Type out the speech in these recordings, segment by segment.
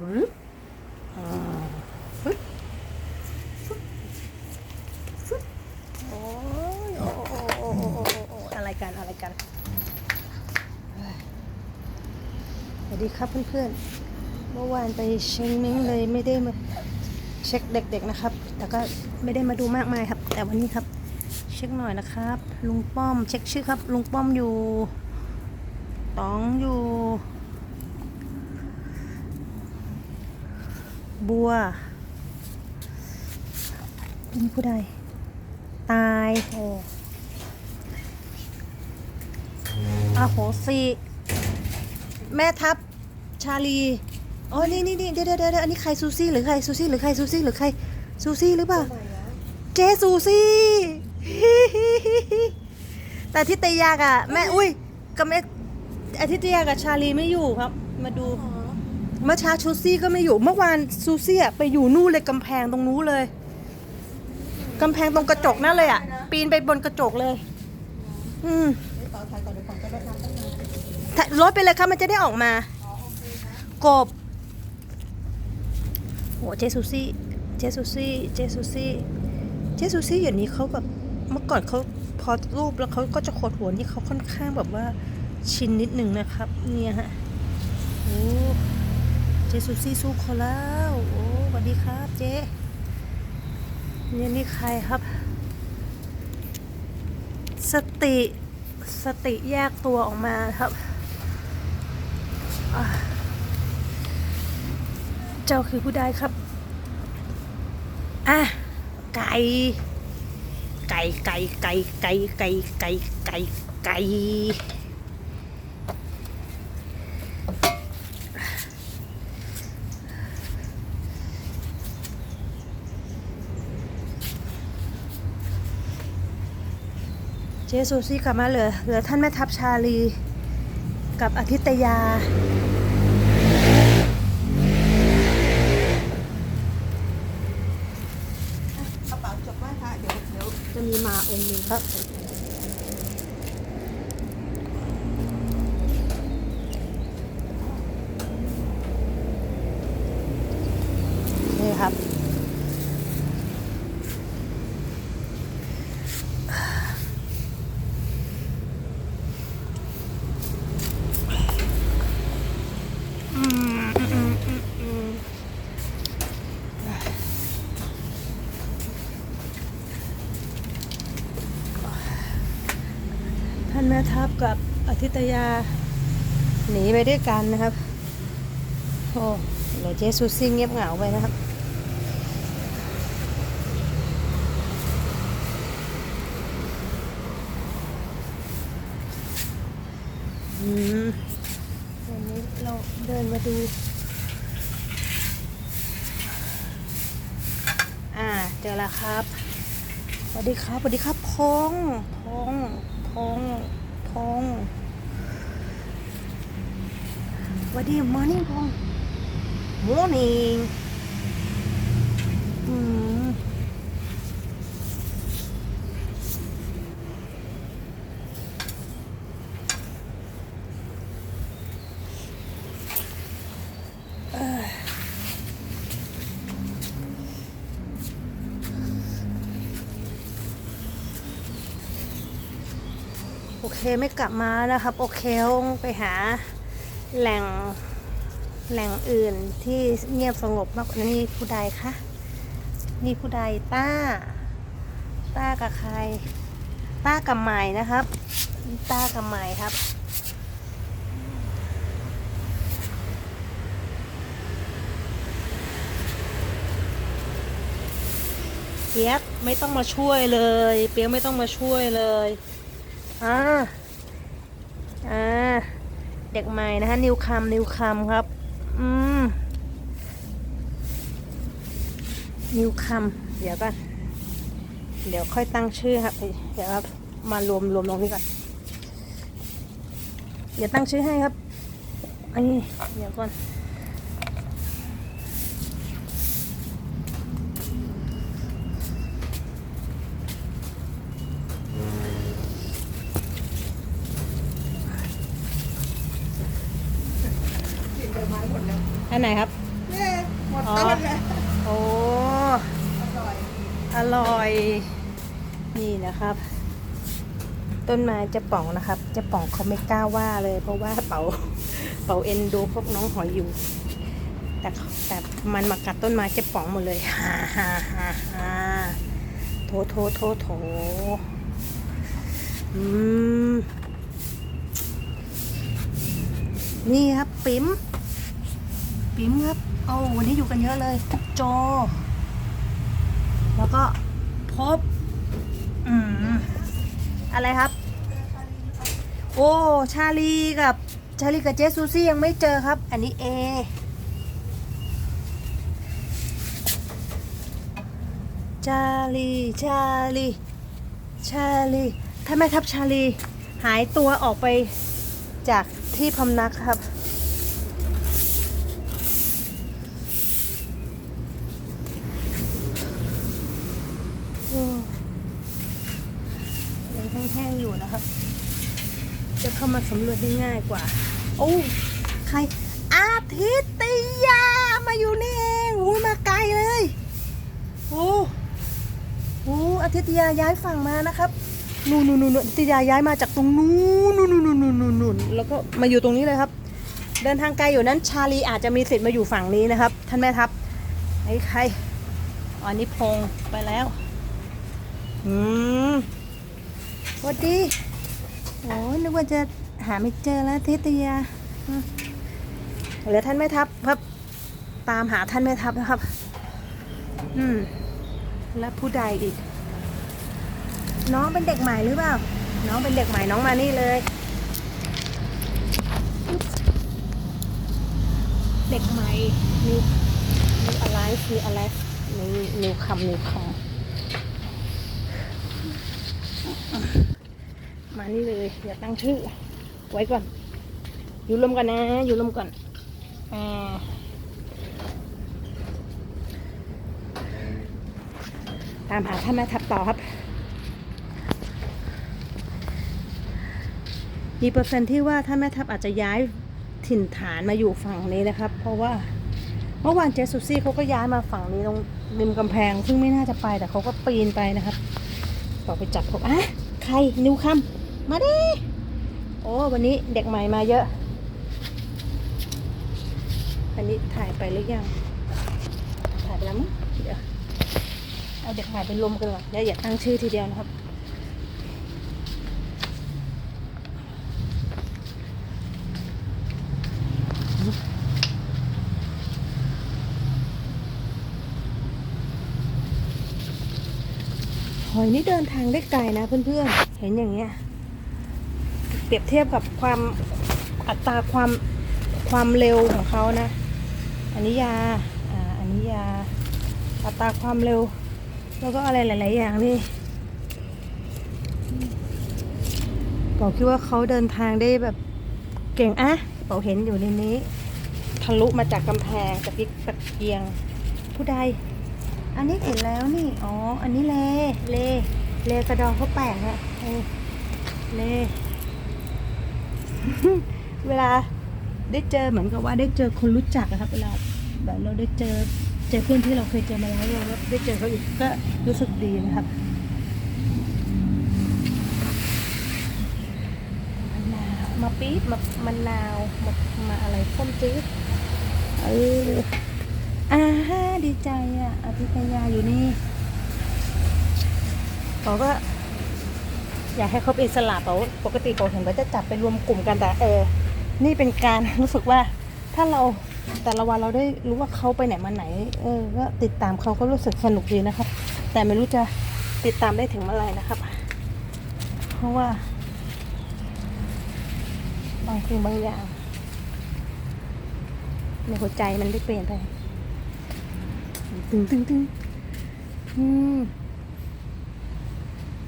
บรึบอ่าฟึ๊บฟึ๊บฟึ๊บโอ้ยโอ้โอ้โอ้โอ้โอ้โอ้อะไรกันอะไรกันเฮ้ยสวัสดีครับเพื่อนๆ เมื่อวานไปเชียงเม้งเลยไม่ได้มาเช็คเด็กๆนะครับ แต่ก็ไม่ได้มาดูมากมายครับ แต่วันนี้ครับ เช็คหน่อยนะครับ ลุงป้อมเช็คชื่อครับ ลุงป้อมอยู่ตองอยู่ บัวเป็นผู้ใดตายโอ้อาโหสิแม่ทัพชาลีอ๋อนี่นี่นี่เดี๋ยวเดี๋ยวเดี๋ยวอันนี้ใครซูซี่หรือใครซูซี่หรือใครซูซี่หรือใครซูซี่หรือเปล่าเจซูซี่แต่ทิตยากับแม่อุ้ยกับแม่อาทิตยากับชาลีไม่อยู่ครับ มาดู เมื่อเช้าชูซี่ก็ไม่อยู่ เมื่อวานซูซี่อะไปอยู่นู่นเลยกำแพงตรงนู้นเลยกำแพงตรงกระจกนั่นเลยอะปีนไปบนกระจกเลย อืมรถไปเลยครับมันจะได้ออกมากบโหเจซูซี่เจซูซี่เจซูซี่เจซูซี่อย่างนี้เขาแบบเมื่อก่อนเขาพอรูปแล้วเขาก็จะโคดหัวนี่เขาค่อนข้างแบบว่าชินนิดหนึ่งนะครับ เนี่ยฮะโอ้ เจซูซี่สู้เขาแล้ว โอ้สวัสดีครับเจเนี่ยนี่ใครครับ สติสติแยกตัวออกมาครับ เจ้าคือผู้ใดครับ อะ ไก่ ไก่ไก่ไก่ไก่ไก่ไก่ไก่ไก่ เจสูซี่กลับมาเหลือเหลือท่านแม่ทัพชาลี กับอาทิตยา กระเป๋าจบไหว้พระเดี๋ยวเดี๋ยวจะมีมาองค์หนึ่งครับ นี่ครับ อืมอืมอืมอืมอืมท่าน แม่ทัพกับอาทิตยา หนีไปด้วยกันนะครับ โอ้เดี๋ยวเจสุซี่เงียบเหงาไปนะครับอืมวันนี้เราเดินมาดู อ่า เจอแล้วครับ สวัสดีครับ สวัสดีครับพงพงพง พงศ์วันดีมอร์นิ่งพงศ์มอร์นิ่งอืม เคไม่กลับมาแล้วนะครับ โอเคต้องไปหาแหล่งแหล่งอื่นที่เงียบสงบมากกว่านี้ผู้ใดคะนี่ผู้ใดต้า ต้ากับใคร ต้ากับใหม่นะครับ ต้ากับใหม่ครับเปียกไม่ต้องมาช่วยเลย เปียกไม่ต้องมาช่วยเลย อ่าอ่าเด็กใหม่นะคะนิวคัมนิวคัมครับ อืมนิวคัมเดี๋ยวกันเดี๋ยวค่อยตั้งชื่อครับ เดี๋ยวครับมารวมรวมลงนี่ก่อนเดี๋ยวตั้งชื่อให้ครับ อันนี้เดี๋ยวก่อน กินผลไม้หมดแล้ว อันไหนครับนี่ดอ๋อต้นเลยโอ้อร่อย อร่อย นี่นะครับ ต้นไม้เจะป่องนะครับเจะป่องเขาไม่กล้าว่าเลย เพราะว่าเป๋าเป๋าเอ็นดูพวกน้องหอยอยู่ แต่แต่มันมากัดต้นไม้เจะป่องหมดเลยฮ่าฮ่าฮ่าฮ่าโถโถโถโถอืมนี่ครับ ปิ๋ม ปิมครับเอาวันนี้อยู่กันเยอะเลยโจ แล้วก็พบ อืม อะไรครับ โอ้ ชาลีกับ ชาลีกับเจสซูซี่ยังไม่เจอครับ อันนี้เอชาลี ชาลี ชาลี ถ้าแม่ทับชาลี หายตัวออกไปจากที่พำนักครับ โอ้ยังแห้งๆอยู่นะครับ จะเข้า มาสำรวจได้ง่ายกว่า โอ้ใครอาทิตยามาอยู่นี่เองอุ้ยมาไกลเลยโอ้โหอาทิตยาย้ายฝั่งมานะครับนู่นนู่นนู่นอาทิตยาย้ายมาจากตรงนู้นนู่นนู่นนู่นนู่นนู่นแล้วก็มาอยู่ตรงนี้เลยครับ เดินทางไกลอยู่นั้นชาลีอาจจะมีสิทธิ์มาอยู่ฝั่งนี้นะครับ ท่านแม่ทัพไอ้ใครอ๋ออันนี้พงไปแล้วอืมสวัสดี โอ้ยนึกว่าจะหาไม่เจอแล้วทิตยาอืมเหลือท่านแม่ทัพครับตามหาท่านแม่ทัพนะครับ อืม และผู้ใดอีก น้องเป็นเด็กใหม่หรือเปล่า น้องเป็นเด็กใหม่น้องมานี่เลย เด็กใหม่นิวนิวอะไรนิวอะไรนิวนิวคำนิวคำ มานี่เลยอย่าตั้งชื่อ ไว้ก่อน อยู่รวมกันนะ อยู่รวมก่อนอ่าตามหาท่านแม่ทัพต่อครับมีเปอร์เซ็นต์ที่ว่าท่านแม่ทัพอาจจะย้ายถิ่นฐานมาอยู่ฝั่งนี้นะครับ เพราะว่าเมื่อวานเจสซูซี่เขาก็ย้ายมาฝั่งนี้ตรงริมกำแพง ซึ่งไม่น่าจะไปแต่เขาก็ปีนไปนะครับต่อไปจับผมอะใครนิวคัม มาดิ โอ้วันนี้เด็กใหม่มาเยอะ อันนี้ถ่ายไปหรือยัง ถ่ายไปแล้วมั้งเดี๋ยว เอาเด็กใหม่ไปรวมกันก่อนแล้วอย่าตั้งชื่อทีเดียวนะครับ หอยนี่เดินทางได้ไกลนะเพื่อนๆ เห็นอย่างเงี้ย เปรียบเทียบกับความอัตราความความเร็วของเขานะ อันนี้ยาอ่าอันนี้ยา อัตราความเร็ว แล้วก็อะไรหลาย ๆ อย่างนี่บอกคิดว่าเขาเดินทางได้แบบเก่งอะบอกเห็นอยู่ในนี้ ทะลุมาจากกำแพงจากพิกตะเกียง ผู้ใด อันนี้เห็นแล้วนี่ อ๋อ อันนี้เล เล เลกระดองเขาแปลกอะเออเล เวลาได้เจอเหมือนกับว่าได้เจอคนรู้จักอะครับเวลาแบบเราได้เจอเจอเพื่อนที่เราเคยเจอมาแล้วเราได้เจอเขาอีกก็รู้สึกดีนะครับมะนาวมาปี๊บมามะนาวมามาอะไรส้มจี๊ดเอออ่าฮะดีใจอะอภิญญาอยู่นี่เขาก็ อยากให้เขาเป็นอิสระเขาปกติเขาเห็นว่าจะจับไปรวมกลุ่มกันแต่เออ นี่เป็นการรู้สึกว่าถ้าเราแต่ละวันเราได้รู้ว่าเขาไปไหนมาไหน เออก็ติดตามเขาก็รู้สึกสนุกดีนะครับ แต่ไม่รู้จะติดตามได้ถึงเมื่อไหร่นะครับ เพราะว่า บางสิ่งบางอย่างในหัวใจมันได้เปลี่ยนไปตึงตึงตึงอืม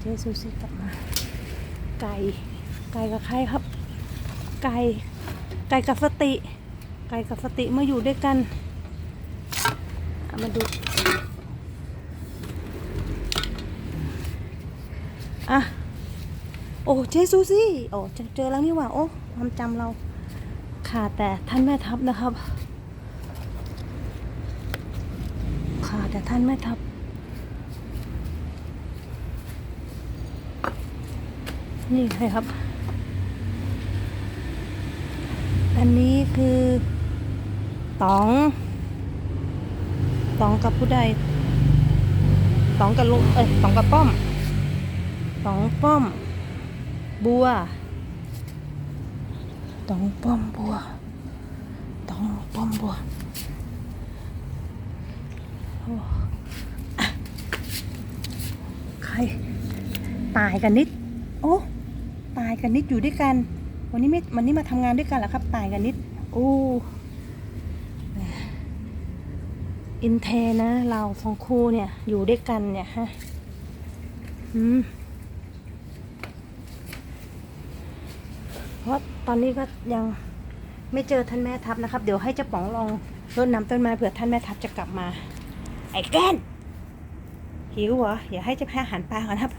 เจซูซี่กลับมา ไก่ไก่กับใครครับ ไก่ไก่กับสติ ไก่กับสติเมื่ออยู่ด้วยกันามาดูอะโอ้เจซูซี่โอ้เจอแล้วนี่หว่าโอ้ความจำเราขาดแต่ท่านแม่ทัพนะครับแต่ท่านแม่ทัพ นี่ไงครับ อันนี้คือตองตองกับผู้ใดตองกับลุงเอ้ยตองกับป้อมตองป้อม บัวตองป้อมบัวตองป้อมบัวใครตายกันนิด โอ้ ตายกันนิดอยู่ด้วยกัน วันนี้ไม่วันนี้มาทำงานด้วยกันเหรอครับ ตายกันนิดโอ้อินเทนะ เราสองคู่เนี่ยอยู่ด้วยกันเนี่ยฮะอืมเพราะตอนนี้ก็ยังไม่เจอท่านแม่ทัพนะครับ เดี๋ยวให้เจ้าป๋องลองรดน้ำต้นไม้เผื่อท่านแม่ทัพจะกลับมา ไอ้แกนหิวเหรออย่าให้เจ้าแพ้หารปลาก่อนครับ